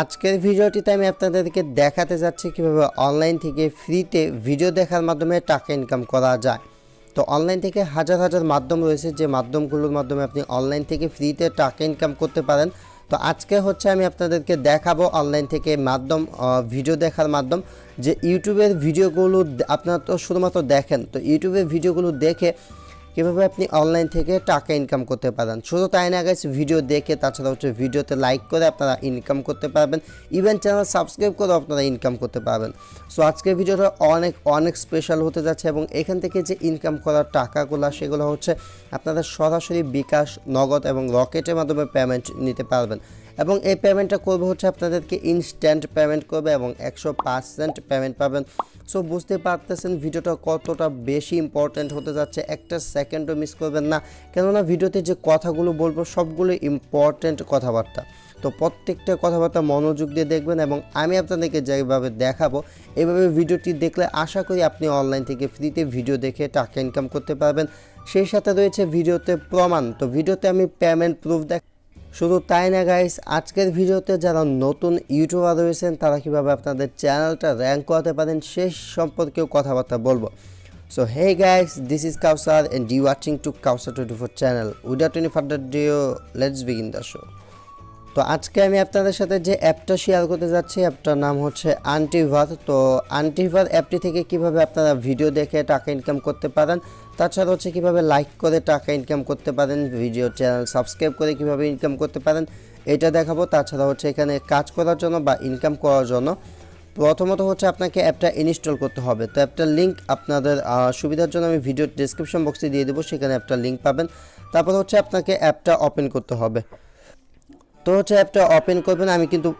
আজকের ভিডিওটিতে আমি আপনাদেরকে দেখাতে যাচ্ছি কীভাবে অনলাইন থেকে ফ্রিতে ভিডিও দেখার মাধ্যমে টাকা ইনকাম করা যায়। তো অনলাইন থেকে হাজার হাজার মাধ্যম রয়েছে, যে মাধ্যমগুলোর মাধ্যমে আপনি অনলাইন থেকে ফ্রিতে টাকা ইনকাম করতে পারেন। তো আজকে হচ্ছে আমি আপনাদেরকে দেখাবো অনলাইন থেকে মাধ্যম ভিডিও দেখার মাধ্যম। যে ইউটিউবের ভিডিওগুলো আপনারা তো শুধুমাত্র দেখেন, তো ইউটিউবের ভিডিওগুলো দেখে কীভাবে আপনি অনলাইন থেকে টাকা ইনকাম করতে পারেন? শুধু তাই না গাইস ভিডিও দেখে, তাছাড়া হচ্ছে ভিডিওতে লাইক করে আপনারা ইনকাম করতে পারবেন। ইভেন চ্যানেল সাবস্ক্রাইব করে আপনারা ইনকাম করতে পারবেন। সো আজকের ভিডিওটা অনেক অনেক স্পেশাল হতে যাচ্ছে এবং এখান থেকে যে ইনকাম করার টাকাগুলো সেগুলো হচ্ছে আপনারা সরাসরি বিকাশ, নগদ এবং রকেটের মাধ্যমে পেমেন্ট নিতে পারবেন। এবং এই পেমেন্টটা করবে হচ্ছে আপনাদেরকে ইনস্ট্যান্ট পেমেন্ট করবে এবং একশো পার্সেন্ট পেমেন্ট পাবেন। সো বুঝতে পারতেছেন ভিডিওটা কতটা বেশি ইম্পর্ট্যান্ট হতে যাচ্ছে, একটা সেকেন্ডও মিস করবেন না। কেননা ভিডিওতে যে কথাগুলো বলব, সবগুলো ইম্পর্ট্যান্ট কথাবার্তা। তো প্রত্যেকটা কথাবার্তা মনোযোগ দিয়ে দেখবেন এবং আমি আপনাদেরকে যেভাবে দেখাবো এইভাবে ভিডিওটি দেখলে আশা করি আপনি অনলাইন থেকে ফ্রিতে ভিডিও দেখে টাকা ইনকাম করতে পারবেন। সেই সাথে রয়েছে ভিডিওতে প্রমাণ। তো ভিডিওতে আমি পেমেন্ট প্রুফ দেখ শুধু তাই না গাইস আজকের ভিডিওতে যারা নতুন ইউটিউবার রয়েছেন, তারা কীভাবে আপনাদের চ্যানেলটা র্যাঙ্ক করাতে পারেন সেই সম্পর্কেও কথাবার্তা বলব। So hey guys this is Kausar and you watching to Kausar twenty four channel without twenty further ado let's begin the show তো আজকে আমি আপনাদের সাথে যে অ্যাপটা শেয়ার করতে যাচ্ছি, অ্যাপটার নাম হচ্ছে আন্টিভার তো আন্টিভার অ্যাপটি থেকে কীভাবে আপনারা ভিডিও দেখে টাকা ইনকাম করতে পারেন, তাছাড়া হচ্ছে কীভাবে লাইক করে টাকা ইনকাম করতে পারেন ভিডিও চ্যানেল সাবস্ক্রাইব করে কীভাবে ইনকাম করতে পারেন, এটা দেখাবো। তাছাড়া হচ্ছে এখানে কাজ করার জন্য বা ইনকাম করার জন্য প্রথমত হচ্ছে আপনাকে অ্যাপটা ইনস্টল করতে হবে। তো অ্যাপটার লিঙ্ক আপনাদের সুবিধার জন্য আমি ভিডিও ডিসক্রিপশন বক্সে দিয়ে দেবো, সেখানে অ্যাপটার লিঙ্ক পাবেন। তারপর হচ্ছে আপনাকে অ্যাপটা ওপেন করতে হবে। তো হচ্ছে অ্যাপটা ওপেন করবেন, আমি কিন্তু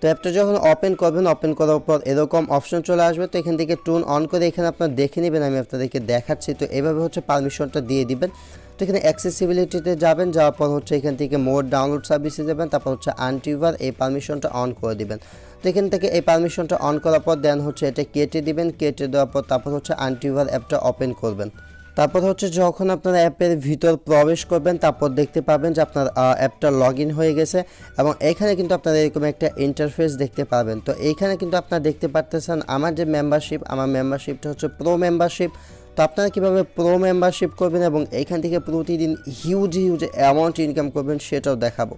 তো অ্যাপটা যখন ওপেন করবেন ওপেন করার পর এরকম অপশন চলে আসবে, তো এখান থেকে টুন অন করে এখানে আপনার দেখে নেবেন, আমি আপনাদেরকে দেখাচ্ছি। তো এভাবে হচ্ছে পারমিশনটা দিয়ে দিবেন। তো এখানে অ্যাক্সেসিবিলিটিতে যাবেন, যাওয়ার পর হচ্ছে এখান থেকে মোর ডাউনলোড সার্ভিসে যাবেন, তারপর হচ্ছে আনটিভার এই পারমিশনটা অন করে দিবেন। তো এখান থেকে এই পারমিশনটা অন করার পর দেন হচ্ছে এটা কেটে দিবেন, কেটে দেওয়ার পর তারপর হচ্ছে আনটিভার অ্যাপটা ওপেন করবেন। তারপর হচ্ছে যখন আপনার অ্যাপের ভিতর প্রবেশ করবেন, তারপর দেখতে পাবেন যে আপনার অ্যাপটা লগ হয়ে গেছে এবং এখানে কিন্তু আপনারা এরকম একটা ইন্টারফেস দেখতে পাবেন। তো এইখানে কিন্তু আপনারা দেখতে পারতেছেন আমার যে মেম্বারশিপ আমার মেম্বারশিপটা হচ্ছে প্রো মেম্বারশিপ তো আপনারা কীভাবে প্রো মেম্বারশিপ করবেন এবং এইখান থেকে প্রতিদিন হিউজ হিউজ অ্যামাউন্ট ইনকাম করবেন সেটাও দেখাবো।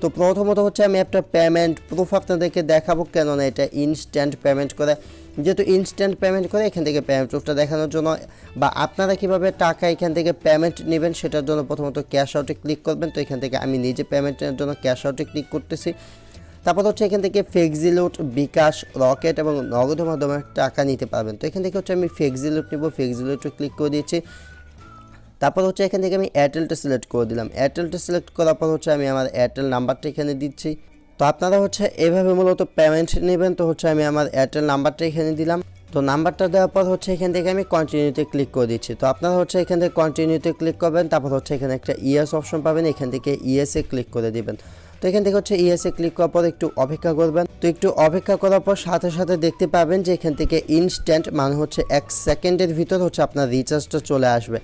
তো প্রথমত হচ্ছে আমি একটা পেমেন্ট প্রুফ আপনাদেরকে দেখাবো কেননা এটা ইনস্ট্যান্ট পেমেন্ট করে। যেহেতু ইনস্ট্যান্ট পেমেন্ট করে, এখান থেকে পেমেন্ট প্রুফটা দেখানোর জন্য। বা আপনারা কীভাবে টাকা এখান থেকে পেমেন্ট নেবেন সেটার জন্য প্রথমত ক্যাশ আউটে ক্লিক করবেন। তো এখান থেকে আমি নিজে পেমেন্টের জন্য ক্যাশ আউটে ক্লিক করতেছি। তারপর হচ্ছে এখান থেকে ফেক্সিলুট বিকাশ রকেট এবং নগদের মাধ্যমে টাকা নিতে পারবেন। তো এখান থেকে হচ্ছে আমি ফেক্সিলুট নিব। ফেক্সিলুটে ক্লিক করে দিয়েছি। তারপর হচ্ছে এখান থেকে আমি এয়ারটেলটা সিলেক্ট করে দিলাম। এয়ারটেলটা সিলেক্ট করার পর হচ্ছে আমি আমার এয়ারটেল নাম্বারটা এখানে দিচ্ছি। তো আপনারা হচ্ছে এভাবে মূলত পেমেন্ট নেবেন, তো হচ্ছে আমি আমার এয়ারটেল নাম্বারটা এখানে দিলাম। তো নাম্বারটা দেওয়ার পর হচ্ছে এখান থেকে আমি কন্টিনিউতে ক্লিক করে দিচ্ছি। তো আপনারা হচ্ছে এখান থেকে কন্টিনিউতে ক্লিক করবেন, তারপর হচ্ছে এখানে একটা ইএস অপশন পাবেন, এখান থেকে ইএসএ ক্লিক করে দিবেন। তো এখান থেকে হচ্ছে ইএসএ ক্লিক করার পর একটু অপেক্ষা করবেন। তো একটু অপেক্ষা করার পর সাথে সাথে দেখতে পাবেন যে এখান থেকে ইনস্ট্যান্ট মানে হচ্ছে এক সেকেন্ডের ভিতর হচ্ছে আপনার রিচার্জটা চলে আসবে।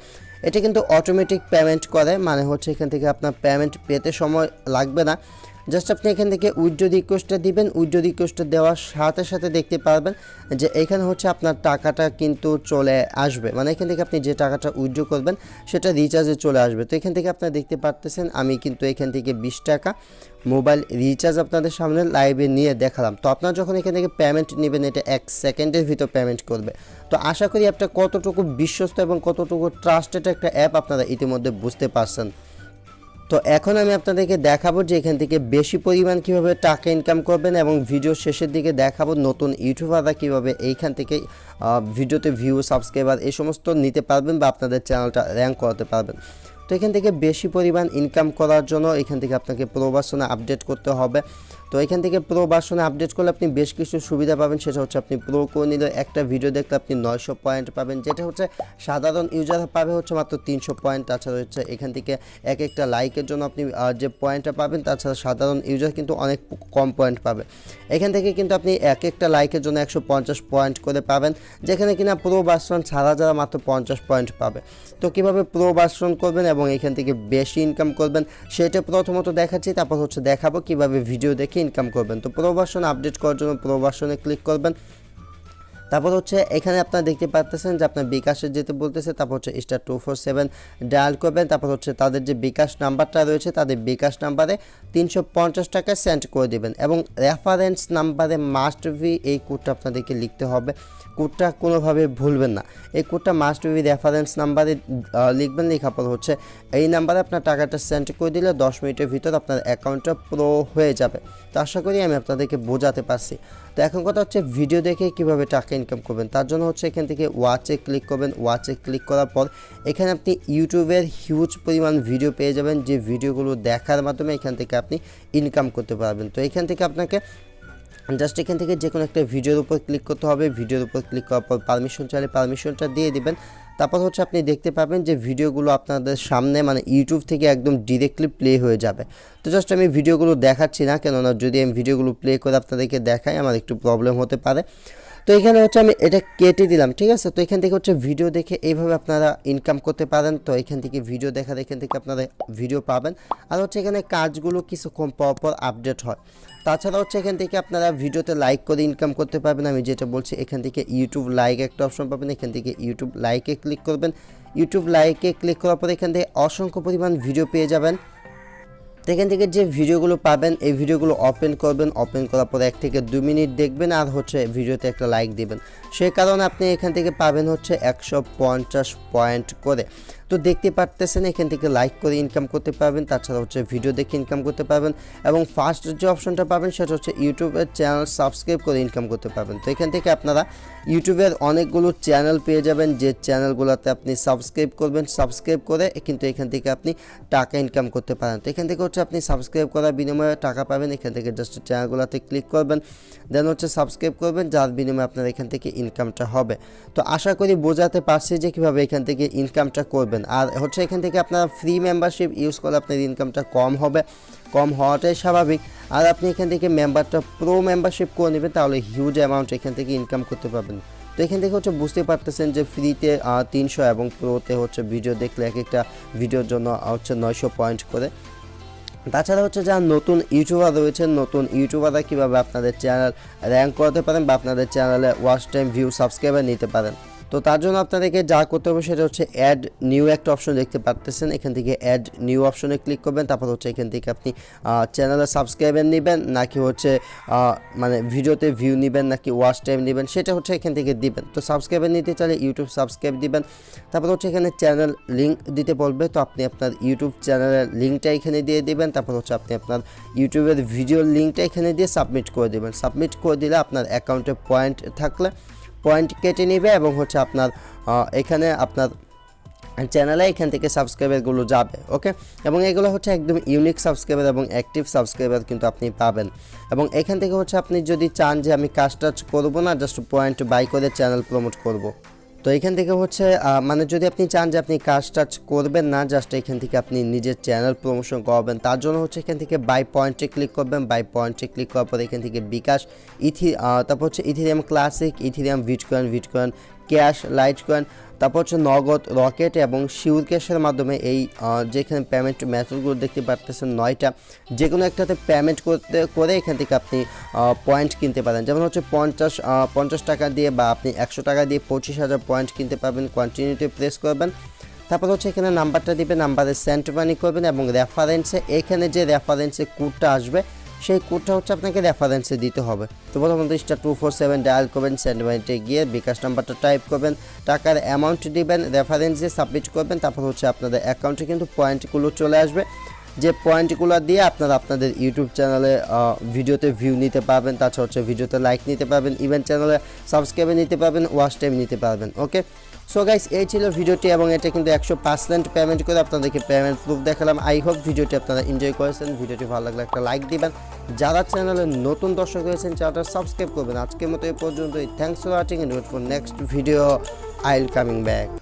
এটা কিন্তু অটোমেটিক পেমেন্ট করে মানে হচ্ছে এখান থেকে আপনার পেমেন্ট পেতে সময় লাগবে না। জাস্ট আপনি এখান থেকে উইড্রো রিকোয়েস্টটা দিবেন উইড্রো রিকোয়েস্টটা দেওয়ার সাথে সাথে দেখতে পারবেন যে এখানে হচ্ছে আপনার টাকাটা কিন্তু চলে আসবে। মানে এখান থেকে আপনি যে টাকাটা উইড্রো করবেন, সেটা রিচার্জে চলে আসবে। তো এখান থেকে আপনারা দেখতে পারতেছেন, আমি কিন্তু এখান থেকে বিশ টাকা মোবাইল রিচার্জ আপনাদের সামনে লাইভে নিয়ে দেখালাম। তো আপনারা যখন এখান থেকে পেমেন্ট নেবেন, এটা এক সেকেন্ডের ভিতর পেমেন্ট করবে। তো আশা করি অ্যাপটা কতটুকু বিশ্বস্ত এবং কতটুকু ট্রাস্টেড একটা অ্যাপ আপনারা ইতিমধ্যে বুঝতে পারছেন। তো এখন আমি আপনাদেরকে দেখাবো যে এখান থেকে বেশি পরিমাণ কীভাবে টাকা ইনকাম করবেন এবং ভিডিও শেষের দিকে দেখাবো নতুন ইউটিউবাররা কীভাবে এইখান থেকে ভিডিওতে ভিউ সাবস্ক্রাইবার এই সমস্ত নিতে পারবেন বা আপনাদের চ্যানেলটা র্যাঙ্ক করাতে পারবেন। তো এখান থেকে বেশি পরিমাণ ইনকাম করার জন্য এখান থেকে আপনাকে প্রবাসনে আপডেট করতে হবে। তো এখান থেকে প্রো প্রবাসনে আপডেট করলে আপনি বেশ কিছু সুবিধা পাবেন। সেটা হচ্ছে আপনি প্রো করে নিলে একটা ভিডিও দেখলে আপনি নয়শো পয়েন্ট পাবেন। যেটা হচ্ছে সাধারণ ইউজার পাবে হচ্ছে মাত্র তিনশো পয়েন্ট তাছাড়া হচ্ছে এখান থেকে এক একটা লাইকের জন্য আপনি যে পয়েন্টটা পাবেন, তাছাড়া সাধারণ ইউজার কিন্তু অনেক কম পয়েন্ট পাবে। এখান থেকে কিন্তু আপনি এক একটা লাইকের জন্য একশো পঞ্চাশ পয়েন্ট করে পাবেন। যেখানে কিনা প্রো বাসন ছাড়া যারা মাত্র পঞ্চাশ পয়েন্ট পাবে। তো কীভাবে প্রো বাসন করবেন এবং এখান থেকে বেশি ইনকাম করবেন। সেটা প্রথমত দেখাচ্ছি, তারপর হচ্ছে দেখাবো কীভাবে ভিডিও দেখে ইনকাম করবেন। তো প্রবাসন আপডেট করার জন্য প্রবাসনে ক্লিক করবেন। তারপর হচ্ছে এখানে আপনারা দেখতে পাচ্ছেন যে আপনার বিকাশে যেতে বলতেছে, তারপর হচ্ছে star two four seven dial করবেন, তারপর হচ্ছে তাদের যে বিকাশ নাম্বারটা রয়েছে তাদের বিকাশ নাম্বারে তিনশো পঞ্চাশ টাকা সেন্ড করে দেবেন এবং রেফারেন্স নাম্বারে মাস্ট বি এই কোডটা আপনাদেরকে লিখতে হবে। কোডটা কোনোভাবে ভুলবেন না। এই কোডটা মাস্ট বি রেফারেন্স নাম্বারে লিখবেন, লেখার পর হচ্ছে এই নাম্বারে আপনার টাকাটা সেন্ড করে দিলে দশ মিনিটের ভিতর আপনার অ্যাকাউন্টটা প্রো হয়ে যাবে। তো আশা করি আমি আপনাদেরকে বোঝাতে পারছি। তো এখন কথা হচ্ছে ভিডিও দেখে কীভাবে টাকা ইনকাম করবেন। তার জন্য হচ্ছে এখান থেকে ওয়াচে ক্লিক করবেন। ওয়াচে ক্লিক করার পর এখানে আপনি ইউটিউবের হিউজ পরিমাণ ভিডিও পেয়ে যাবেন, যে ভিডিওগুলো দেখার মাধ্যমে এখান থেকে আপনি ইনকাম করতে পারবেন। তো এখান থেকে আপনাকে জাস্ট এখান থেকে যে কোনো একটা ভিডিওর উপর ক্লিক করতে হবে। ভিডিওর উপর ক্লিক করার পর পারমিশন চাইলে পারমিশনটা দিয়ে দিবেন। তারপর হচ্ছে আপনি দেখতে পাবেন যে ভিডিওগুলো আপনাদের সামনে মানে ইউটিউব থেকে একদম ডিরেক্টলি প্লে হয়ে যাবে। তো জাস্ট আমি ভিডিওগুলো দেখাচ্ছি না, কেননা যদি আমি ভিডিওগুলো প্লে করে আপনাদেরকে দেখাই, আমার একটু প্রবলেম হতে পারে। তো এখানে হচ্ছে আমি এটা কেটে দিলাম, ঠিক আছে? তো এখান থেকে হচ্ছে ভিডিও দেখে এইভাবে আপনারা ইনকাম করতে পারেন। তো এখান থেকে ভিডিও দেখার এখান থেকে আপনারা ভিডিও পাবেন। আর হচ্ছে এখানে কাজগুলো কিছুক্ষণ পর পর আপডেট হয়। তাছাড়া হচ্ছে এখান থেকে আপনারা ভিডিওতে লাইক করে ইনকাম করতে পারবেন। আমি যেটা বলছি, এখান থেকে ইউটিউব লাইক একটা অপশন পাবেন। এখান থেকে ইউটিউব লাইকে ক্লিক করবেন। ইউটিউব লাইকে ক্লিক করার পর এখান থেকে অসংখ্য পরিমাণ ভিডিও পেয়ে যাবেন। তো এখান থেকে যে ভিডিওগুলো পাবেন, এই ভিডিওগুলো ওপেন করবেন ওপেন করার পর এক থেকে দু মিনিট দেখবেন আর হচ্ছে ভিডিওতে একটা লাইক দিবেন। সেই কারণে আপনি এখান থেকে পাবেন হচ্ছে একশো পঞ্চাশ পয়েন্ট করে। তো দেখতে পারতেছেন, এখান থেকে লাইক করে ইনকাম করতে পারবেন, তাছাড়া হচ্ছে ভিডিও দেখে ইনকাম করতে পারবেন এবং ফার্স্ট যে অপশনটা পাবেন, সেটা হচ্ছে ইউটিউবের চ্যানেল সাবস্ক্রাইব করে ইনকাম করতে পারবেন। তো এখান থেকে আপনারা ইউটিউবের অনেকগুলো চ্যানেল পেয়ে যাবেন, যে চ্যানেলগুলোতে আপনি সাবস্ক্রাইব করবেন সাবস্ক্রাইব করে কিন্তু এখান থেকে আপনি টাকা ইনকাম করতে পারেন। তো এখান থেকে হচ্ছে আপনি সাবস্ক্রাইব করার বিনিময়ে টাকা পাবেন, এখান থেকে জাস্ট চ্যানেলগুলোতে ক্লিক করবেন দেন হচ্ছে সাবস্ক্রাইব করবেন, যার বিনিময়ে আপনার এখান থেকে ইনকামটা হবে। তো আশা করি বোঝাতে পারছি যে কীভাবে এখান থেকে ইনকামটা করবেন। আর হচ্ছে এখান থেকে আপনার ফ্রি মেম্বারশিপ ইউজ করলে আপনার ইনকামটা কম হবে। কম হওয়াটাই স্বাভাবিক। আর আপনি এখান থেকে মেম্বারটা প্রো মেম্বারশিপ করে নেবেন, তাহলে হিউজ অ্যামাউন্ট এখান থেকে ইনকাম করতে পারবেন। তো এখান থেকে হচ্ছে বুঝতে পারতেছেন যে ফ্রিতে তিনশো এবং প্রোতে হচ্ছে ভিডিও দেখলে এক একটা ভিডিওর জন্য হচ্ছে নয়শো পয়েন্ট করে। তাছাড়া হচ্ছে যারা নতুন ইউটিউবার রয়েছেন, নতুন ইউটিউবাররা কীভাবে আপনাদের চ্যানেল র্যাঙ্ক করতে পারেন বা আপনাদের চ্যানেলে ওয়াচ টাইম ভিউ সাবস্ক্রাইবার নিতে পারেন। তো তার জন্য আপনাদেরকে যা করতে হবে সেটা হচ্ছে অ্যাড নিউ একটা অপশন দেখতে পারতেছেন। এখান থেকে অ্যাড নিউ অপশনে ক্লিক করবেন, তারপর হচ্ছে এখান থেকে আপনি চ্যানেলে সাবস্ক্রাইবার নেবেন, নাকি হচ্ছে মানে ভিডিওতে ভিউ নেবেন, নাকি ওয়াচ টাইম নেবেন, সেটা হচ্ছে এখান থেকে দিবেন। তো সাবস্ক্রাইবার নিতে চাইলে ইউটিউব সাবস্ক্রাইব দিবেন। তারপর হচ্ছে এখানে চ্যানেল লিঙ্ক দিতে বলবে, তো আপনি আপনার ইউটিউব চ্যানেলের লিঙ্কটা এখানে দিয়ে দিবেন, তারপর হচ্ছে আপনি আপনার ইউটিউবের ভিডিওর লিঙ্কটা এখানে দিয়ে সাবমিট করে দেবেন। সাবমিট করে দিলে আপনার অ্যাকাউন্টে পয়েন্ট থাকলে পয়েন্ট কেটে নেবে এবং হচ্ছে আপনার এখানে আপনার চ্যানেলে এখান থেকে সাবস্ক্রাইবারগুলো যাবে, ওকে এবং এগুলো হচ্ছে একদম ইউনিক সাবস্ক্রাইবার এবং অ্যাক্টিভ সাবস্ক্রাইবার কিন্তু আপনি পাবেন এবং এখান থেকে হচ্ছে আপনি যদি চান যে আমি কাজ টাজ করব না জাস্ট পয়েন্ট বাই করে চ্যানেল প্রমোট করব। তো এখান থেকে হচ্ছে মানে যদি আপনি চান যে আপনি কাজ টাজ করবেন না জাস্ট এখান থেকে আপনি নিজের চ্যানেল প্রমোশন করবেন, তার জন্য হচ্ছে এখান থেকে বাই পয়েন্টে ক্লিক করবেন। বাই পয়েন্টে ক্লিক করার পর এখান থেকে বিকাশ, ইথি তারপর হচ্ছে Ethereum Classic Ethereum bitcoin bitcoin cash, litecoin, তারপর হচ্ছে নগদ, রকেট এবং শিউর ক্যাশের মাধ্যমে এই যেখানে পেমেন্ট মেথডগুলো দেখতে পারতেছেন নয়টা যে কোনো একটাতে পেমেন্ট করতে, করে এখান থেকে আপনি পয়েন্ট কিনতে পারেন। যেমন হচ্ছে পঞ্চাশ পঞ্চাশ টাকা দিয়ে বা আপনি একশো টাকা দিয়ে পঁচিশ হাজার পয়েন্ট কিনতে পারবেন কন্টিনিউতে প্রেস করবেন। তারপর হচ্ছে এখানে নাম্বারটা দিবেন নাম্বারে সেন্ট মানি করবেন এবং রেফারেন্সে এখানে যে রেফারেন্সে কোডটা আসবে সেই কোডটা হচ্ছে আপনাকে রেফারেন্সে দিতে হবে। তো প্রথমত star two four seven dial করবেন সেন্ট মানিতে গিয়ে বিকাশ নাম্বারটা টাইপ করবেন, টাকার অ্যামাউন্ট দিবেন রেফারেন্সে সাবমিট করবেন, তারপর হচ্ছে আপনাদের অ্যাকাউন্টে কিন্তু পয়েন্টগুলো চলে আসবে। যে পয়েন্টগুলো দিয়ে আপনারা আপনাদের ইউটিউব চ্যানেলে ভিডিওতে ভিউ নিতে পারবেন, তাছাড়া হচ্ছে ভিডিওতে লাইক নিতে পারবেন ইভেন্ট চ্যানেলে সাবস্ক্রাইবার নিতে পারবেন ওয়াচ টাইম নিতে পারবেন ওকে সো গাইস এই ছিল ভিডিওটি এবং এটা কিন্তু একশো পার্সেন্ট পেমেন্ট করে আপনাদেরকে পেমেন্ট প্রুফ দেখালাম। আই হোপ ভিডিওটি আপনারা এনজয় করেছেন। ভিডিওটি ভালো লাগলে একটা লাইক দিবেন। যারা চ্যানেলে নতুন দর্শক হয়েছেন চ্যানেলটা সাবস্ক্রাইব করবেন। আজকের মতো এই পর্যন্তই। Thanks for watching and wait for next video I will coming back